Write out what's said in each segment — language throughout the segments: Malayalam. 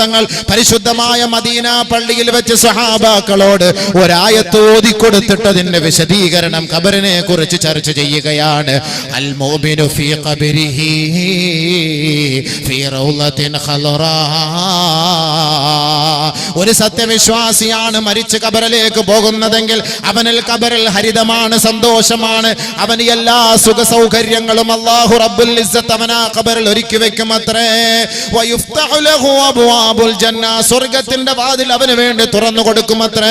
തങ്ങൾ പരിശുദ്ധമായ മദീന പള്ളിയിൽ വെച്ച് സഹാബാക്കളോട് ഒരായത്ത് ഓതിക്കൊടുത്തിട്ടതിന്റെ വിശദീകരണം ഖബറിനെ കുറിച്ച് ചർച്ച ചെയ്യുകയാണ്. അൽ ഫീ ഖബരിഹി ഫീ ഖലറാ. ഒരു സത്യവിശ്വാസിയാണ് മരിച്ച് കബറിലേക്ക് പോകുന്നതെങ്കിൽ അവനിൽ കബറിൽ ഹരിതമാണ് സന്തോഷമാണ്. അവന് എല്ലാ സുഖ സൗകര്യങ്ങളും അള്ളാഹു റബ്ബുൽ അവനാ കബറിൽ ഒരുക്കി വെക്കും അത്രേ. സ്വർഗത്തിന്റെ വാതിൽ അവന് വേണ്ടി തുറന്നു കൊടുക്കുമത്രേ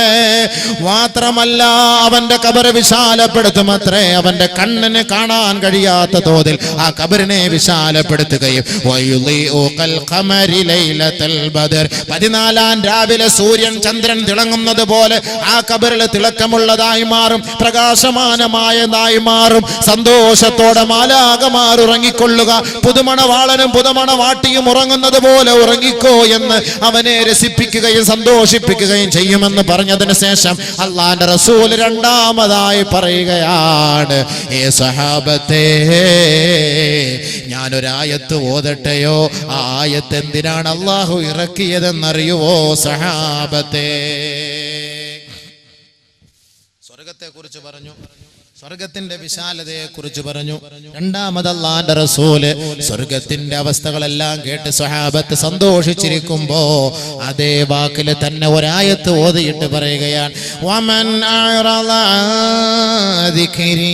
മാത്രമല്ല അവന്റെ കബർ വിശാലപ്പെടുത്തുമത്രേ അവന്റെ കണ്ണിന് കാണാൻ കഴിയാത്ത തോതിൽ ആ കബറിനെ വിശാലപ്പെടുത്തുകയും പതിനാലാം രാവിലെ സൂര്യൻ ചന്ദ്രൻ തിളങ്ങുന്നത് പോലെ ആ കബറിൽ തിളക്കമുള്ളതായി മാറും പ്രകാശമാനമായതായി മാറും. സന്തോഷത്തോടെ മാലാകമാർ ഉറങ്ങിക്കൊള്ളുക പുതുമണവാളനും പുതുമണവാട്ടിയും ഉറങ്ങുന്നത് പോലെ ഉറങ്ങിക്കോ എന്ന് അവനെ രസിപ്പിക്കുകയും സന്തോഷിപ്പിക്കുകയും ചെയ്യുമെന്ന് പറഞ്ഞതിന് ശേഷം അള്ളാന്റെ റസൂൽ രണ്ടാമതായി പറയുകയാണ് ഏ സഹാബത്തെ ഞാനൊരായത്ത് ഓതട്ടെയോ? ആയത്ത് എന്തിനാണ് അള്ളാഹു ഇറക്കിയതെന്നറിയുവോ സഹാബത്തെ? സ്വർഗത്തെ കുറിച്ച് പറഞ്ഞു. സ്വർഗത്തിന്റെ വിശാലതയെ കുറിച്ച് പറഞ്ഞു രണ്ടാമതല്ലാന്റെ റസൂല് സ്വർഗത്തിന്റെ അവസ്ഥകളെല്ലാം കേട്ട് സ്വഹാബത്ത് സന്തോഷിച്ചിരിക്കുമ്പോ അതേ വാക്കില് തന്നെ ഒരായത്ത് ഓതിയിട്ട് പറയുകയാണ് വമൻ അഅറള അൻ ദിക്രി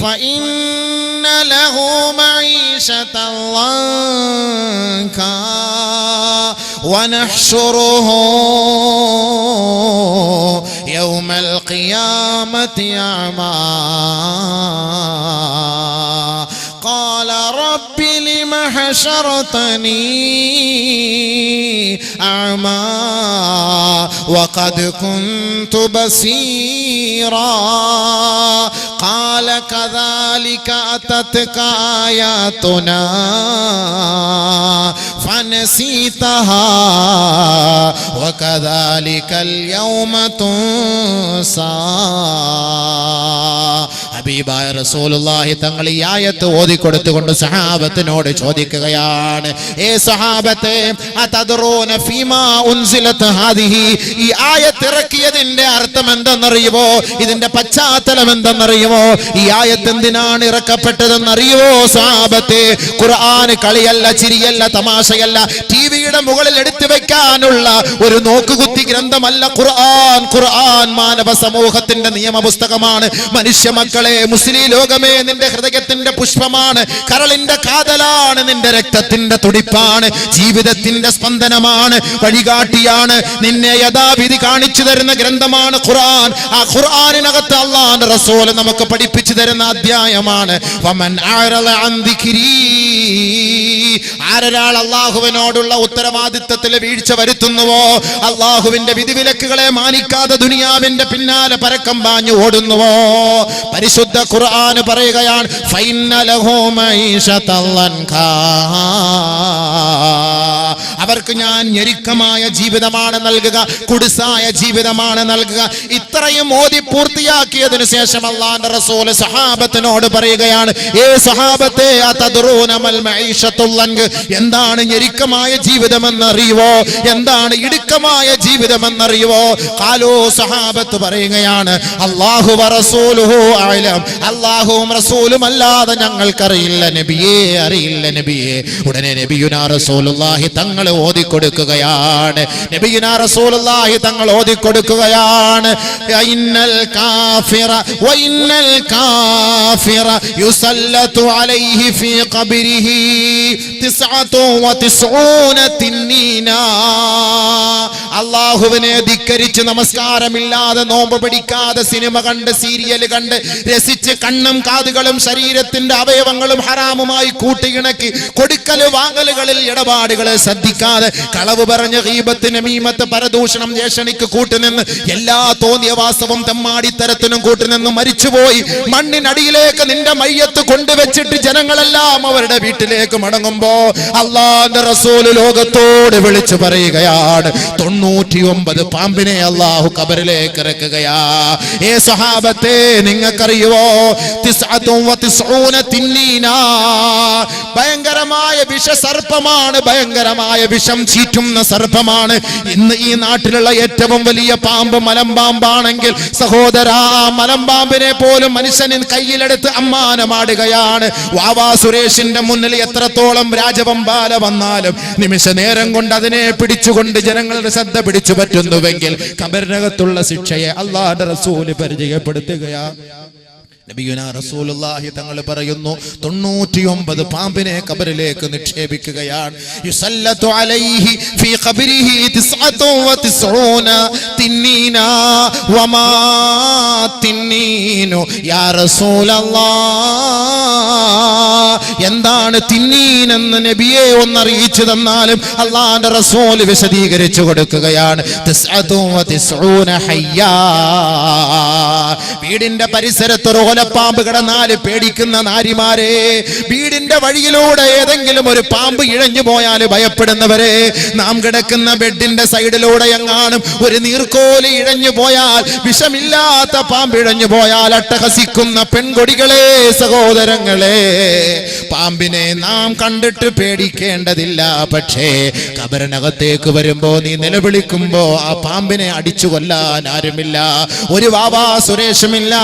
فإن له معيشة ضنكا ونحشره يوم القيامة أعمى. قال رب لم حشرتني أعمى وقد كنت بصيرا. قال كذلك أتتك آياتنا. فنسيتها وكذلك اليوم تنسى ഹബീബായ റസൂലുള്ളാഹി തങ്ങൾ ഈ ആയത്ത് ഓതിക്കൊടുത്തുകൊണ്ട് സഹാബത്തിനോട് ചോദിക്കുകയാണ് ഏ സഹാബത്തെ അതദ്റൂന ഫീമാ ഉൻസിലത് ഹാദിഹി? ഈ ആയത്ത് ഇറക്കിയതിന്റെ അർത്ഥം എന്തെന്നറിയുമോ ഇതിന്റെ പശ്ചാത്തലം എന്തെന്നറിയുമോ ഈ ആയത്ത് എന്തിനാണ് ഇറക്കപ്പെട്ടതെന്ന് അറിയുമോ സഹാബത്തെ? ഖുർആൻ കളിയല്ല ചിരിയല്ല തമാശയല്ല ടിവിയുടെ മുകളിൽ എടുത്തു വെക്കാനുള്ള ഒരു നോക്കുകുത്തി ഗ്രന്ഥമല്ല ഖുർആൻ. ഖുർആൻ മാനവ സമൂഹത്തിന്റെ നിയമപുസ്തകമാണ്. മനുഷ്യ മക്കളെ മുസ്ലിം ലോകമേ നിന്റെ ഹൃദയത്തിന്റെ പുഷ്പമാണ്. കരളിന്റെ കാതലാണ് നിന്റെ രക്തത്തിന്റെ തുടിപ്പാണ്. ജീവിതത്തിന്റെ സ്പന്ദനമാണ് വഴികാട്ടിയാണ്. നിന്നെ യഥാവിധി കാണിച്ചു തരുന്ന ഗ്രന്ഥമാണ് ഖുർആൻ. ആ ഖുർആനിനകത്ത് അള്ളാന്റെ റസൂൽ നമുക്ക് പഠിപ്പിച്ചു തരുന്ന അധ്യായമാണ്. ആരൊരാൾ അള്ളാഹുവിനോടുള്ള ഉത്തരവാദിത്തത്തിൽ വീഴ്ച വരുത്തുന്നുവോ? അള്ളാഹുവിന്റെ വിധിവിലക്കുകളെ മാനിക്കാതെ ദുനിയാവിന്റെ പിന്നാലെ പരക്കം പാഞ്ഞു ഓടുന്നുവോ? പരിശുദ്ധ ഖുർആൻ പറയുകയാണ്. അവർക്ക് ഞാൻ ഞെരുക്കമായ ജീവിതമാണ് നൽകുക കുടിസായ ജീവിതമാണ് നൽകുക ഇത്രയും മോദി പൂർത്തിയാക്കിയതിനു ശേഷം അള്ളാന്റെ റസൂൽ സഹാബത്തിനോട് പറയുകയാണ് ഏ സഹാബത്തെ. എന്താണ് ഞെരുക്കമായ ജീവിതമെന്നറിയുവോ എന്താണ് ഇടുക്കമായ ജീവിതമെന്നറിയുവോ കാലോ സഹാബത്ത് പറയുകയാണ് അള്ളാഹു റസൂലുഹു അഅലം അള്ളാഹുവും റസൂലും അല്ലാതെ ഞങ്ങൾക്കറിയില്ല നബിയെ അറിയില്ല നബിയെ. ഉടനെ നബിയുനാ റസൂലുള്ളാഹി തങ്ങൾ ഓതിക്കൊടുക്കുകയാണ്. നബിയുനാ റസൂലുള്ളാഹി തങ്ങൾ ഓതിക്കൊടുക്കുകയാണ്. ഇന്നൽ കാഫിറ വഇന്നൽ കാഫിറ യുസല്ലതു അലൈഹി ഫീ ഖബരിഹി തിസ്അതു വതിസ്ഊന തിന്നീനാ. അള്ളാഹുവിനെ ധിക്കരിച്ച് നമസ്കാരമില്ലാതെ നോമ്പ് പിടിക്കാതെ സിനിമ കണ്ട് സീരിയൽ കണ്ട് രസിച്ച് കണ്ണും കാതുകളും ശരീരത്തിന്റെ അവയവങ്ങളും ഹറാമുമായി കൂട്ടിയിണക്കി കൊടുക്കൽ വാങ്ങലുകളിൽ ഇടപാടുകളെ ശ്രദ്ധ ശ്രദ്ധിക്കാതെ കളവ് പറഞ്ഞ് ഹീബത്തിന് മീമത്ത് പരദൂഷണം ജേഷണിക്ക് കൂട്ടുനിന്ന് എല്ലാ തോന്നിയ വാസവും തെമ്മാടിത്തരത്തിനും കൂട്ടുനിന്ന് മരിച്ചുപോയി. മണ്ണിനടിയിലേക്ക് നിന്റെ മയ്യത്ത് കൊണ്ടുവച്ചിട്ട് ജനങ്ങളെല്ലാം അവരുടെ വീട്ടിലേക്ക് മടങ്ങുമ്പോ അള്ളാന്റെ റസൂൽ ലോകത്തോട് വിളിച്ചു പറയുകയാണ്. തൊണ്ണൂറ്റി ഒമ്പത് പാമ്പിനെ അള്ളാഹു കബറിലേക്ക് ഇറക്കുകയാ. ഏ സ്വഹാബത്തെ നിങ്ങൾക്കറിയുവോ? തിന്നീനാ. ഭയങ്കരമായ വിഷസർപ്പമാണ് ഭയങ്കരമായ വിഷം ചീറ്റുന്ന സർപ്പമാണ്. ഇന്ന് ഈ നാട്ടിലുള്ള ഏറ്റവും വലിയ പാമ്പ് മലമ്പാമ്പാണെങ്കിൽ സഹോദര മലമ്പാമ്പിനെ പോലും മനുഷ്യനിൽ കയ്യിലെടുത്ത് അമ്മാനമാടുകയാണ്. വാവാ സുരേഷിന്റെ മുന്നിൽ എത്രത്തോളം രാജവമ്പാല വന്നാലും നിമിഷ നേരം കൊണ്ട് അതിനെ പിടിച്ചുകൊണ്ട് ജനങ്ങളുടെ ശ്രദ്ധ പിടിച്ചു പറ്റുന്നുവെങ്കിൽ കബറിനകത്തുള്ള ശിക്ഷയെ അള്ളാഹുന്റെ റസൂൽ പരിചയപ്പെടുത്തുകയാ. റസൂലുള്ളാഹി തങ്ങൾ പറയുന്നു തൊണ്ണൂറ്റിയൊമ്പത് പാമ്പിനെ കബറിലേക്ക് നിക്ഷേപിക്കുകയാണ്. അലൈഹി ഫീ ഖബരിഹി വമാ യാ എന്താണ് തിന്നീൻ എന്ന് നബിയെ ഒന്നറിയിച്ചു തന്നാലും അള്ളാന്റെ റസൂൽ വിശദീകരിച്ചു കൊടുക്കുകയാണ്. തിസ്അത്തു വതിസ്ഊന ഹയ്യാ. വീടിന്റെ പരിസരത്ത് ഒരു ഓലപ്പാമ്പ് കിടന്നാൽ പേടിക്കുന്ന നാരിമാരെ. വീടിന്റെ വഴിയിലൂടെ ഏതെങ്കിലും ഒരു പാമ്പ് ഇഴഞ്ഞു പോയാൽ ഭയപ്പെടുന്നവരെ. നാം കിടക്കുന്ന ബെഡിന്റെ സൈഡിലൂടെ എങ്ങാനും ഒരു നീർക്കോലി ഇഴഞ്ഞു പോയാൽ വിഷമില്ലാത്ത പാമ്പ് ഇഴഞ്ഞു പോയാൽ അട്ടഹസിക്കുന്ന പെൺകൊടികളെ സഹോദരങ്ങളെ. പാമ്പിനെ നാം കണ്ടിട്ട് പേടിക്കേണ്ടതില്ല. പക്ഷേ കബറിനകത്തേക്ക് വരുമ്പോ നീ നിലവിളിക്കുമ്പോ ആ പാമ്പിനെ അടിച്ചു കൊല്ലാൻ ആരുമില്ല. ഒരു വാവാ സുരേഷുമില്ല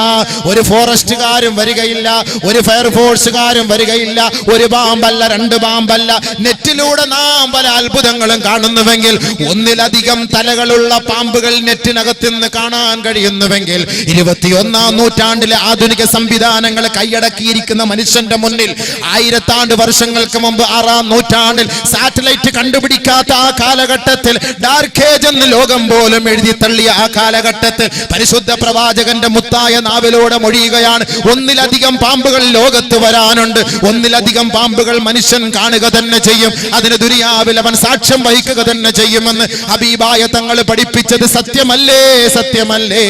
ഒരു ഫോറസ്റ്റുകാരും വരികയില്ല. ഒരു ഫയർഫോഴ്സുകാരും വരികയില്ല. ഒരു പാമ്പല്ല രണ്ട് പാമ്പല്ല നെറ്റിലൂടെ നാം പല അത്ഭുതങ്ങളും കാണുന്നുവെങ്കിൽ ഒന്നിലധികം തലകളുള്ള പാമ്പുകൾ നെറ്റിനകത്ത് നിന്ന് കാണാൻ കഴിയുന്നുവെങ്കിൽ ഇരുപത്തിയൊന്നാം നൂറ്റാണ്ടിലെ ആധുനിക സംവിധാനങ്ങൾ കൈയടക്കിയിരിക്കുന്ന മനുഷ്യന്റെ മുന്നിൽ ആയിരത്താണ്ട് വർഷങ്ങൾക്ക് മുമ്പ് ആറാം നൂറ്റാണ്ടിൽ സാറ്റലൈറ്റ് കണ്ടുപിടിക്കാത്ത ആ കാലഘട്ടത്തിൽ ഡാർക്ക് ഏജ് എന്ന് ലോകം പോലും എഴുതി തള്ളിയ ആ കാലഘട്ടത്തിൽ പരിശുദ്ധ പ്രവാചകന്റെ മുത്തായ നാവിലൂടെ മൊഴിയുകയാണ്. ഒന്നിലധികം പാമ്പുകൾ ലോകത്ത് വരാനുണ്ട്. ഒന്നിലധികം പാമ്പുകൾ മനുഷ്യൻ കാണുക തന്നെ ചെയ്യും. അതിന് ദുരിയാവിൽ അവൻ സാക്ഷ്യം വഹിക്കുക തന്നെ ചെയ്യുമെന്ന് ഹബീബായ തങ്ങൾ പഠിപ്പിച്ചത് സത്യമല്ലേ? സത്യമല്ലേ?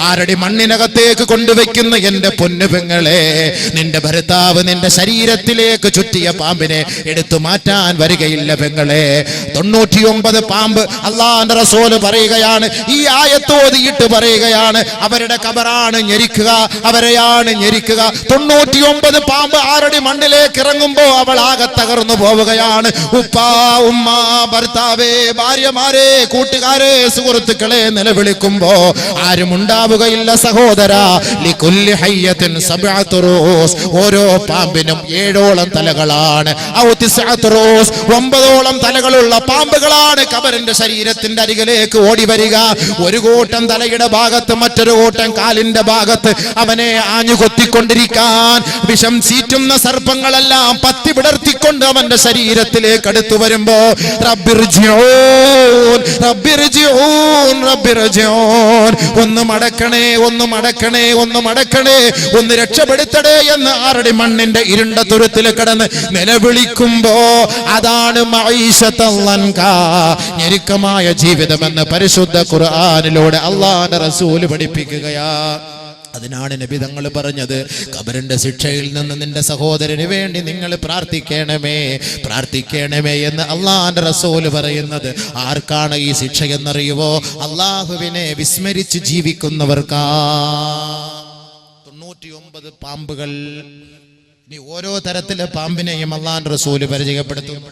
ആരടി മണ്ണിനകത്തേക്ക് കൊണ്ടുവയ്ക്കുന്ന എന്റെ പൊന്നുപെങ്ങളെ നിന്റെ ഭർത്താവ് നിന്റെ ശരീരത്തിലേക്ക് ചുറ്റിയ പാമ്പിനെ എടുത്തു മാറ്റാൻ വരികയില്ല പെങ്ങളെ. തൊണ്ണൂറ്റിയൊമ്പത് പാമ്പ് അള്ളാന്റെ റസോൽ പറയുകയാണ്. ഈ ആയത്തോതിയിട്ട് പറയുകയാണ്. അവരുടെ കബറാണ് ഞെരിക്കുക അവരെയാണ് ഞെരിക്കുക. തൊണ്ണൂറ്റിയൊമ്പത് പാമ്പ് ആരടി മണ്ണിലേക്ക് ഇറങ്ങുമ്പോ അവൾ ആകെ തകർന്നു പോവുകയാണ്. ഉപ്പാ ഉമ്മ ഭർത്താവേ ഭാര്യമാരെ കൂട്ടുകാരെ സുഹൃത്തുക്കളെ നിലവിളിക്കുമ്പോ ആരും ഉണ്ടാവുകയില്ല സഹോദര ഓരോ പാമ്പിനും ഏഴോളം തലകളാണ്. ഒമ്പതോളം തലകളുള്ള പാമ്പുകളാണ് കബറിന്റെ ശരീരത്തിന്റെ അരികിലേക്ക് ഓടി വരിക. ഒരു കൂട്ടം തലയുടെ ഭാഗത്ത് മറ്റൊരു കൂട്ടം കാലിന്റെ ഭാഗത്ത് അവനെ ആഞ്ഞു കൊത്തിക്കൊണ്ടിരിക്കാൻ വിഷം ചീറ്റുന്ന സർപ്പങ്ങളെല്ലാം പത്തി വിടർത്തിക്കൊണ്ട് അവന്റെ ശരീരത്തിലേക്ക് അടുത്തു വരുമ്പോ. ഒന്ന് മടക്കണേ ഒന്ന് മടക്കണേ ഒന്ന് മടക്കണേ ഒന്ന് രക്ഷപ്പെടുത്തടേ എന്ന് ആറടി മണ്ണിന്റെ ഇരുണ്ട തുരത്തിൽ കിടന്ന് നിലവിളിക്കുമ്പോ അതാണ്. ഞെരുക്കമായ ജീവിതമെന്ന് പരിശുദ്ധ ഖുർആാനിലൂടെ അള്ളാന്റെ റസൂൽ പഠിപ്പിക്കുകയാ അതിനാണ് നബി തങ്ങൾ പറഞ്ഞത് കബറിന്റെ ശിക്ഷയിൽ നിന്ന് നിന്റെ സഹോദരന് വേണ്ടി നിങ്ങൾ പ്രാർത്ഥിക്കണമേ പ്രാർത്ഥിക്കണമേ എന്ന് അള്ളാഹാന്റെ റസൂൽ പറയുന്നത്. ആർക്കാണ് ഈ ശിക്ഷ എന്നറിയുവോ? അള്ളാഹുവിനെ വിസ്മരിച്ച് ജീവിക്കുന്നവർക്കാ. തൊണ്ണൂറ്റിയൊമ്പത് പാമ്പുകൾ. ഇനി ഓരോ തരത്തിലെ പാമ്പിനെയും അള്ളാഹാന്റെ റസൂൽ പരിചയപ്പെടുത്തും.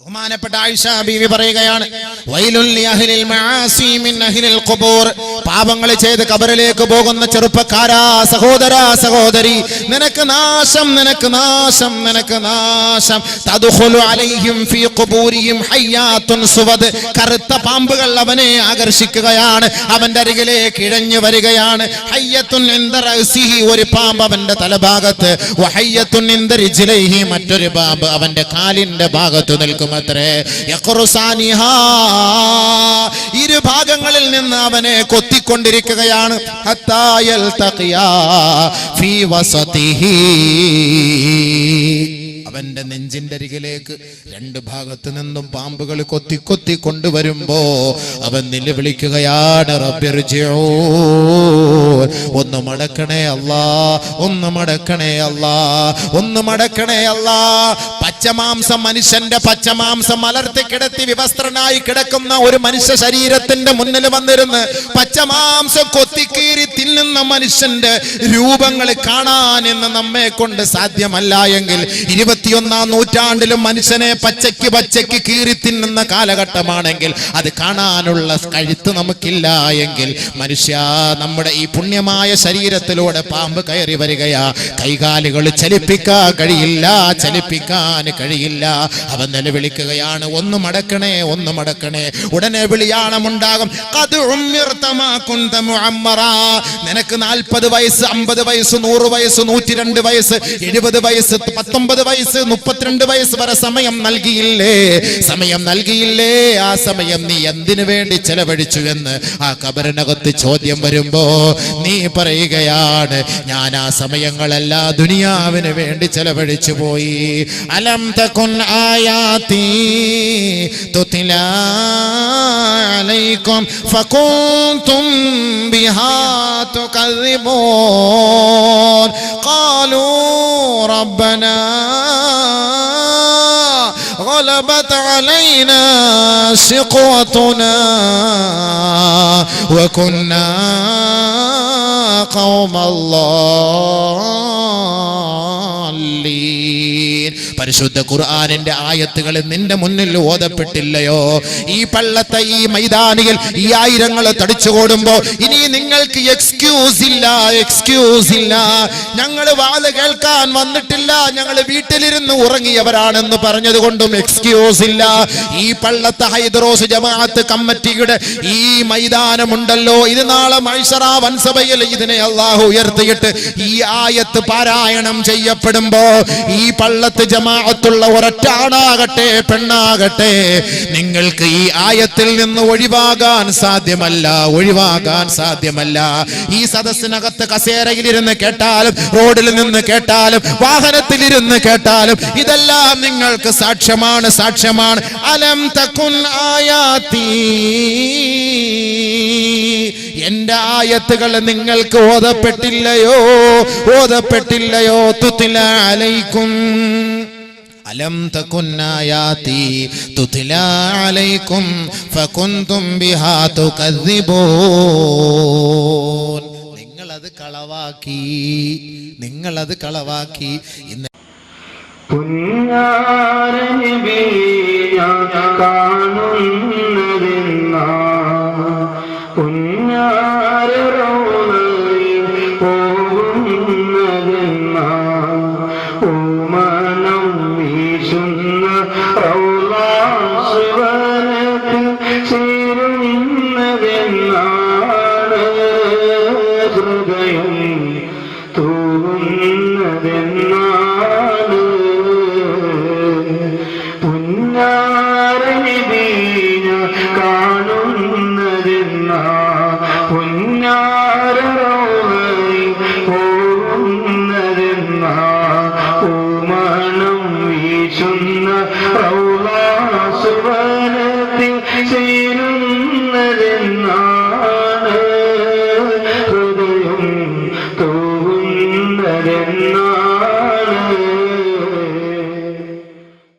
ബഹുമാനപ്പെട്ട ആയിഷ ബീവി പറയുകയാണ് വൈലുൽ അഹ്ലിൽ മആസി മിൻ അഹ്ലിൽ ഖുബൂർ. പാപങ്ങൾ ചെയ്ത് കബറിലേക്ക് പോകുന്ന ചെറുപ്പക്കാരാ സഹോദരാ സഹോദരി. നിനക്ക് നാശം നിനക്ക് നാശം നിനക്ക് നാശം. അലൈഹിം ഫീ ഖുബൂരിഹിം ഹയ്യാത്തുൻ സുവദ്. കറുത്ത പാമ്പുകൾ അവനെ ആകർഷിക്കുകയാണ്. അവന്റെ അരികിലേക്ക് ഇഴഞ്ഞു വരികയാണ്. ഹയ്യത്തുൻ റഅസിഹി ഒരു പാമ്പ് അവന്റെ തലഭാഗത്ത്. വഹയ്യത്തുൻ റിജ്ലൈഹി മറ്റൊരു പാമ്പ് അവന്റെ കാലിന്റെ ഭാഗത്ത് നിൽക്കുമത്രേ. യഖ്റുസാനിഹാ ഇരു ഭാഗങ്ങളിൽ നിന്ന് അവനെ കൊത്തിക്കൊണ്ടിരിക്കുകയാണ് ഹത്താ യൽതഖിയാ ഫീ വസതിഹി. അവന്റെ നെഞ്ചിന്റെ അരികിലേക്ക് രണ്ട് ഭാഗത്ത് നിന്നും പാമ്പുകൾ കൊത്തി കൊത്തി കൊണ്ടുവരുമ്പോ അവൻ നിലവിളിക്കുകയാണ് ഒന്ന് മടക്കണേ അല്ലാ ഒന്ന് മടക്കണേ അല്ലാ ഒന്ന് മടക്കണേ അല്ലാ. പച്ചമാംസം മനുഷ്യന്റെ പച്ചമാംസം മലർത്തി കിടത്തി വിവസ്ത്രനായി കിടക്കുന്ന ഒരു മനുഷ്യ ശരീരത്തിന്റെ മുന്നിൽ വന്നിരുന്ന് പച്ചമാംസം കൊത്തിക്കീറി തിന്നുന്ന മനുഷ്യന്റെ രൂപങ്ങൾ കാണാൻ എന്ന് നമ്മെ കൊണ്ട് സാധ്യമല്ല എങ്കിൽ ഇരുപത്തിയൊന്നാം നൂറ്റാണ്ടിലും മനുഷ്യനെ പച്ചയ്ക്ക് പച്ചയ്ക്ക് കീറി തിന്നുന്ന കാലഘട്ടമാണെങ്കിൽ അത് കാണാനുള്ള കഴുത്ത് നമുക്കില്ല എങ്കിൽ മനുഷ്യ നമ്മുടെ ഈ പുണ്യമായ ശരീരത്തിലൂടെ പാമ്പ് കയറി വരികയാ. കൈകാലുകൾ ചലിപ്പിക്കാൻ കഴിയില്ല ചലിപ്പിക്കാൻ കഴിയില്ല. അവൻ നിലവിളിക്കുകയാണ് ഒന്ന് മടക്കണേ ഒന്ന് മടക്കണേ. ഉടനെ വിളിയാണമുണ്ടാകും "ഖദ് ഉമ്മിർത മാ കുന്ത നിനക്ക് നാൽപ്പത് വയസ്സ് അമ്പത് വയസ്സ് നൂറ് വയസ്സ് നൂറ്റി രണ്ട് വയസ്സ് എഴുപത് വയസ്സ് പത്തൊമ്പത് വയസ്സ് മുപ്പത്തിരണ്ട് വയസ്സ് വരെ സമയം നൽകിയില്ലേ സമയം നൽകിയില്ലേ ആ സമയം നീ എന്തിനു വേണ്ടി ചെലവഴിച്ചു എന്ന് ആ കബറിനകത്ത് ചോദ്യം വരുമ്പോ നീ പറയുകയാണ് ഞാൻ ആ സമയങ്ങളെല്ലാം ദുനിയാവിന് വേണ്ടി ചെലവഴിച്ചു പോയി അലം തകുൻ ആയാതി തുതിലാ عليكم فكنتم بها تكذبون قالوا ربنا غلبت علينا شقوتنا وكنا قوم الضالين പരിശുദ്ധ ഖുർആാനിന്റെ ആയത്തുകൾ നിന്റെ മുന്നിൽ ഓതപ്പെട്ടില്ലയോ? ഈ പള്ളത്തെ ഈ മൈതാനിയിൽ ഈ ആയിരങ്ങൾ തടിച്ചുകൂടുമ്പോ ഇനി നിങ്ങൾക്ക് എക്സ്ക്യൂസ് ഇല്ല എക്സ്ക്യൂസ് ഇല്ല. ഞങ്ങൾ വാത് കേൾക്കാൻ വന്നിട്ടില്ല ഞങ്ങൾ വീട്ടിലിരുന്ന് ഉറങ്ങിയവരാണെന്ന് പറഞ്ഞത് കൊണ്ടും എക്സ്ക്യൂസ് ഇല്ല. ഈ പള്ളത്തെ ഹൈദ്രോസ് ജമാഅത്ത് കമ്മിറ്റിയുടെ ഈ മൈതാനമുണ്ടല്ലോ. ഇത് നാളെ മൈസറ വൻസഭയിൽ ഇതിനെ അള്ളാഹു ഉയർത്തിയിട്ട് ഈ ആയത്ത് പാരായണം ചെയ്യപ്പെടുമ്പോ ഈ പള്ളത്ത് ജമാഅത്തുള്ള ഒരൊറ്റ ആണാകട്ടെ പെണ്ണാകട്ടെ നിങ്ങൾക്ക് ഈ ആയത്തിൽ നിന്ന് ഒഴിവാകാൻ സാധ്യമല്ല ഒഴിവാകാൻ സാധ്യമല്ല. ഈ സദസ്സിനകത്ത് കസേരയിലിരുന്ന് കേട്ടാലും റോഡിൽ നിന്ന് കേട്ടാലും വാഹനത്തിലിരുന്ന് കേട്ടാലും ഇതെല്ലാം നിങ്ങൾക്ക് സാക്ഷ്യമാണ് സാക്ഷ്യമാണ്. അലം തക്കുൻ ആയാത്തി എന്റെ ആയത്തുകൾ നിങ്ങൾക്ക് ഓതപ്പെട്ടില്ലയോ? ഓതപ്പെട്ടില്ലയോ? തുത്തില അലൈക്കും. അലം തകുന്നായാതി തുതിലാ അലൈക്കും ഫകുന്തും ബിഹാ തുകദ്ദിബൂൻ. നിങ്ങളത് കളവാക്കി നിങ്ങളത് കളവാക്കി. ഇന്ന് കാണുന്നതെന്നാ?